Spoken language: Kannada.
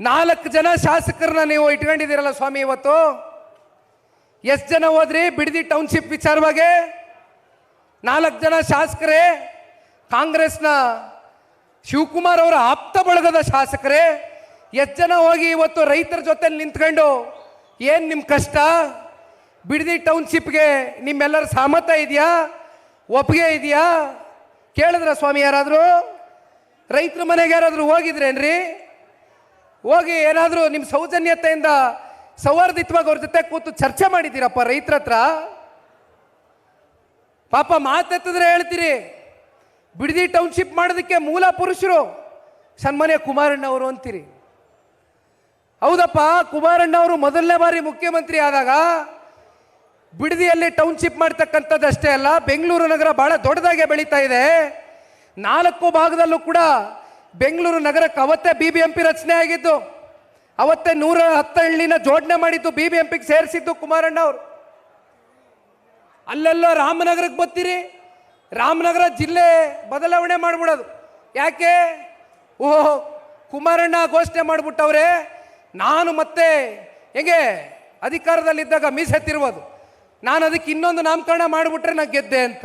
ನಾಲ್ಕು ಜನ ಶಾಸಕರನ್ನ ನೀವು ಇಟ್ಕೊಂಡಿದ್ದೀರಲ್ಲ ಸ್ವಾಮಿ ಇವತ್ತು? ಎಷ್ಟು ಜನ ಹೋದ್ರಿ? ಬಿಡದಿ ಟೌನ್ಶಿಪ್ ವಿಚಾರವಾಗಿ? ನಾಲ್ಕು ಜನ ಶಾಸಕರೇ, ಕಾಂಗ್ರೆಸ್ನ ಶಿವಕುಮಾರ್ ಅವರ ಆಪ್ತ ಬಳಗದ ಶಾಸಕರೇ, ಎಷ್ಟು ಜನ ಹೋಗಿ ಇವತ್ತು ರೈತರ ಜೊತೆ ನಿಂತ್ಕೊಂಡು ಏನು ನಿಮ್ಮ ಕಷ್ಟ? ಬಿಡದಿ ಟೌನ್ಶಿಪ್ಗೆ ನಿಮ್ಮೆಲ್ಲರ ಸಹಮತ ಇದೆಯಾ? ಒಪ್ಪಿಗೆ ಇದೆಯಾ? ಕೇಳಿದ್ರ ಸ್ವಾಮಿ ಯಾರಾದರೂ? ರೈತರ ಮನೆಗೆ ಯಾರಾದರೂ ಹೋಗಿದ್ರೇನ್ರಿ? ಹೋಗಿ ಏನಾದರೂ ನಿಮ್ಮ ಸೌಜನ್ಯತೆಯಿಂದ ಸೌಹಾರ್ದಿತ್ವಾಗಿ ಅವ್ರ ಜೊತೆ ಕೂತು ಚರ್ಚೆ ಮಾಡಿದ್ದೀರಪ್ಪ ರೈತರ ಹತ್ರ. ಪಾಪ ಮಾತೆತ್ತಿದ್ರೆ ಹೇಳ್ತೀರಿ, ಬಿಡದಿ ಟೌನ್ಶಿಪ್ ಮಾಡೋದಕ್ಕೆ ಮೂಲ ಪುರುಷರು ಸನ್ಮಾನ್ಯ ಕುಮಾರಣ್ಣವರು ಅಂತೀರಿ. ಹೌದಪ್ಪ, ಕುಮಾರಣ್ಣವರು ಮೊದಲನೇ ಬಾರಿ ಮುಖ್ಯಮಂತ್ರಿ ಆದಾಗ ಬಿಡದಿಯಲ್ಲಿ ಟೌನ್ಶಿಪ್ ಮಾಡ್ತಕ್ಕಂಥದ್ದು ಅಷ್ಟೇ ಅಲ್ಲ, ಬೆಂಗಳೂರು ನಗರ ಬಹಳ ದೊಡ್ಡದಾಗೆ ಬೆಳೀತಾ ಇದೆ. ನಾಲ್ಕು ಭಾಗದಲ್ಲೂ ಕೂಡ ಬೆಂಗಳೂರು ನಗರಕ್ಕೆ ಅವತ್ತೇ ಬಿ ಬಿ ಎಂ ಪಿ ರಚನೆ ಆಗಿದ್ದು, ಅವತ್ತೇ ನೂರ ಹತ್ತು ಹಳ್ಳಿನ ಜೋಡಣೆ ಮಾಡಿದ್ದು ಬಿ ಬಿ ಎಂ ಪಿಗೆ ಸೇರಿಸಿದ್ದು ಕುಮಾರಣ್ಣ ಅವರು. ಅಲ್ಲೆಲ್ಲೋ ರಾಮನಗರಕ್ಕೆ ಬರ್ತೀರಿ, ರಾಮನಗರ ಜಿಲ್ಲೆ ಬದಲಾವಣೆ ಮಾಡಿಬಿಡೋದು. ಯಾಕೆ? ಓಹೋ, ಕುಮಾರಣ್ಣ ಘೋಷಣೆ ಮಾಡಿಬಿಟ್ಟವ್ರೆ, ನಾನು ಮತ್ತೆ ಹೆಂಗೆ ಅಧಿಕಾರದಲ್ಲಿದ್ದಾಗ ಮೀಸೆತ್ತಿರುವುದು ನಾನು ಅದಕ್ಕೆ ಇನ್ನೊಂದು ನಾಮಕರಣ ಮಾಡಿಬಿಟ್ರೆ ನಾನು ಗೆದ್ದೆ ಅಂತ.